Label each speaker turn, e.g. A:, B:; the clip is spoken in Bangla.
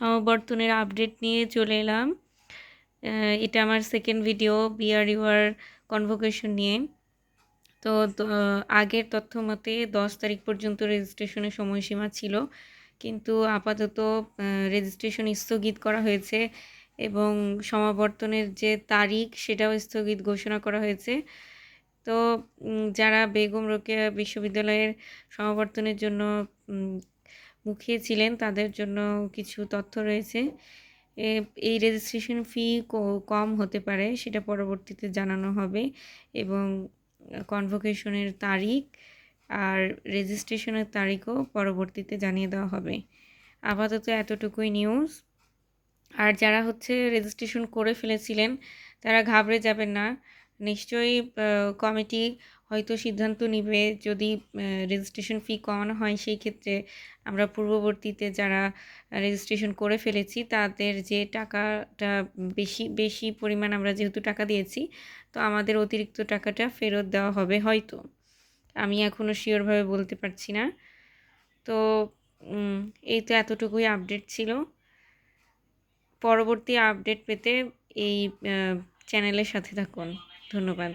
A: সমাবর্তনের আপডেট নিয়ে চলে এলাম। এটা আমার second video BR UR convocation নিয়ে। তো আগের তথ্য মতে দশ তারিখ পর্যন্ত রেজিস্ট্রেশনের সময়সীমা ছিল, কিন্তু আপাতত রেজিস্ট্রেশন স্থগিত করা হয়েছে এবং সমাবর্তনের যে তারিখ সেটাও স্থগিত ঘোষণা করা হয়েছে। তো যারা বেগম রোকেয়া বিশ্ববিদ্যালয়ের সমাবর্তনের জন্য উম, মুখিয়ে ছিলেন তাদের জন্য কিছু তথ্য রয়েছে। এই রেজিস্ট্রেশন ফি কম হতে পারে সেটা পরবর্তীতে জানানো হবে এবং কনভোকেশনের তারিখ আর রেজিস্ট্রেশনের তারিখও পরবর্তীতে জানিয়ে দেওয়া হবে। আপাতত এতটুকুই নিউজ আর যারা হচ্ছে রেজিস্ট্রেশন করে ফেলেছিলেন তারা ঘাবড়ে যাবেন না। নিশ্চয়ই কমিটি হয়তো সিদ্ধান্ত নিবে যদি রেজিস্ট্রেশন ফি কমানো হয়, সেই ক্ষেত্রে আমরা পূর্ববর্তীতে যারা রেজিস্ট্রেশন করে ফেলেছি, তাদের যে টাকাটা বেশি বেশি পরিমাণ আমরা যেহেতু টাকা দিয়েছি, তো আমাদের অতিরিক্ত টাকাটা ফেরত দেওয়া হবে হয়তো। আমি এখনও শিওরভাবে বলতে পারছি না। তো এই তো এতটুকুই আপডেট ছিল। পরবর্তী আপডেট পেতে এই চ্যানেলের সাথে থাকুন। ধন্যবাদ।